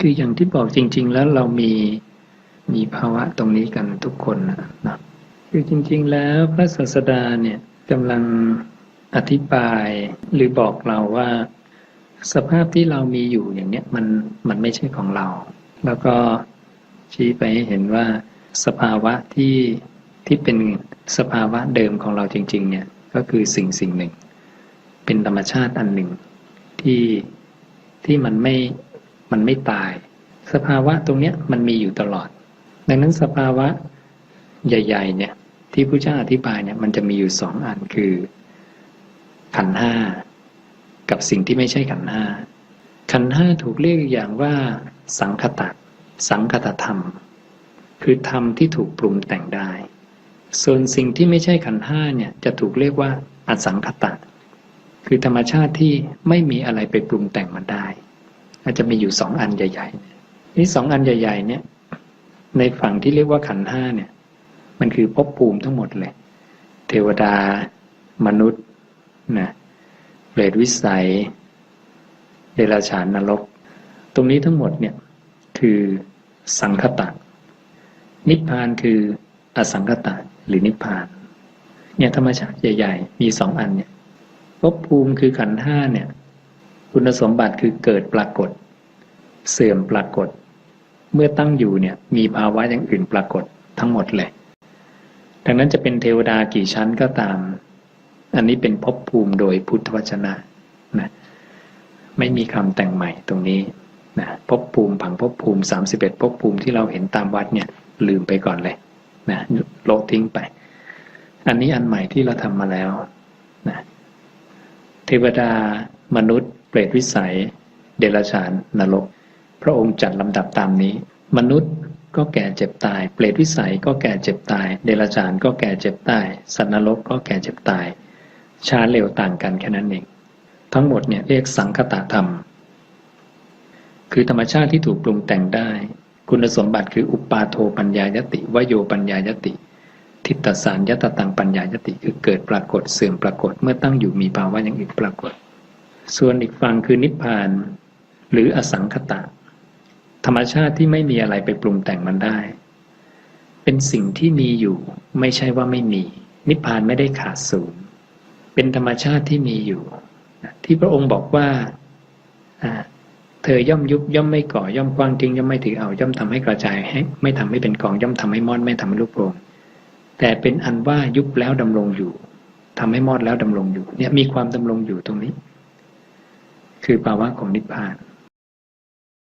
คืออย่างที่บอกจริง ๆ แล้วเรามีมีภาวะตรงนี้กันทุกคนนะคือจริง ๆ แล้วพระศาสดาเนี่ยกำลังอธิบายหรือบอกเราว่า สภาพที่เรามีอยู่อย่างเนี้ยมันมันไม่ใช่ของเรา แล้วก็ชี้ไปให้เห็นว่าสภาวะที่ที่เป็นสภาวะเดิมของเราจริง ๆ เนี่ยก็คือสิ่งสิ่งหนึ่ง เป็นธรรมชาติอันหนึ่งที่ที่มันไม่ มันไม่ตาย สภาวะตรงเนี้ยมันมีอยู่ตลอด ดังนั้นสภาวะใหญ่ ๆ เนี่ย ที่พระเจ้าอธิบายเนี่ยมันจะมีอยู่สองอันคือ ขันธ์ห้ากับสิ่งที่ไม่ใช่ขันธ์ห้าขันธ์ห้าถูกเรียกอย่างว่า สังคตะสังคตธรรม คือธรรมที่ถูกปรุงแต่งได้ ส่วนสิ่งที่ไม่ใช่ขันธ์ห้าเนี่ยจะถูกเรียกว่าอสังคตะ คือธรรมชาติที่ไม่มีอะไรไปปรุงแต่งมันได้ อาจจะมีอยู่สองอันใหญ่ๆนี่สองอันใหญ่ ๆ เนี่ย ในฝั่งที่เรียกว่าขันธ์ห้าเนี่ย มันคือภพภูมิทั้งหมดเลย เทวดา มนุษย์นะเปรตวิสัยเดรัจฉานนรก ตรงนี้ทั้งหมดเนี่ยคือสังคตะ นิพพานคืออสังคตะหรือนิพพาน เนี่ยธรรมชาติใหญ่ ๆ มีสองอันเนี่ยภพภูมิคือขันธ์ห้าเนี่ย คุณสมบัติคือเกิดปรากฏ เสื่อมปรากฏ เมื่อตั้งอยู่เนี่ยมีภาวะอย่างอื่นปรากฏทั้งหมดเลย ดังนั้นจะเป็นเทวดากี่ชั้นก็ตาม อันนี้เป็นภพภูมิโดยพุทธวจนะนะไม่มีคำแต่งใหม่ตรงนี้นะภพภูมิผังภพภูมิ31ภพภูมิที่เราเห็นตามวัดเนี่ยลืมไปก่อนเลยนะโลทิ้งไป อันนี้อันใหม่ที่เราทำมาแล้วนะเทวดามนุษย์ เปรตวิสัย เดรัจฉานนรก พระองค์จัดลำดับตามนี้ มนุษย์ก็แก่เจ็บตาย เปรตวิสัยก็แก่เจ็บตาย เดรัจฉานก็แก่เจ็บตาย สัตว์นรกก็แก่เจ็บตายชาเร็วต่างกันแค่นั้นเอง ทั้งหมดเนี่ยเรียกสังคตธรรม คือธรรมชาติที่ถูกปรุงแต่งได้ คุณสมบัติคืออุปาโทปัญญายติ วโยปัญญายติทิฏฐสารยตตังปัญญายติคือเกิดปรากฏเสื่อมปรากฏเมื่อตั้งอยู่มีภาวะอย่างอื่นปรากฏ ส่วนอีกฝั่งคือนิพพาน หรืออสังคตะ ธรรมชาติที่ไม่มีอะไรไปปรุงแต่งมันได้ เป็นสิ่งที่มีอยู่ ไม่ใช่ว่าไม่มี นิพพานไม่ได้ขาดศูนย์เป็นธรรมชาติที่มีอยู่ ที่พระองค์บอกว่าเธอย่อมยุบย่อมไม่ก่อย่อมกว้างทิ้งย่อมไม่ถือเอาย่อมทำให้กระจายให้ไม่ทำให้เป็นกองย่อมทำให้มอดไม่ทำให้รูปโรงแต่เป็นอันว่ายุบแล้วดำรงอยู่ทำให้มอดแล้วดำรงอยู่ เนี่ยมีความดำรงอยู่ตรงนี้ คือภาวะของนิพพาน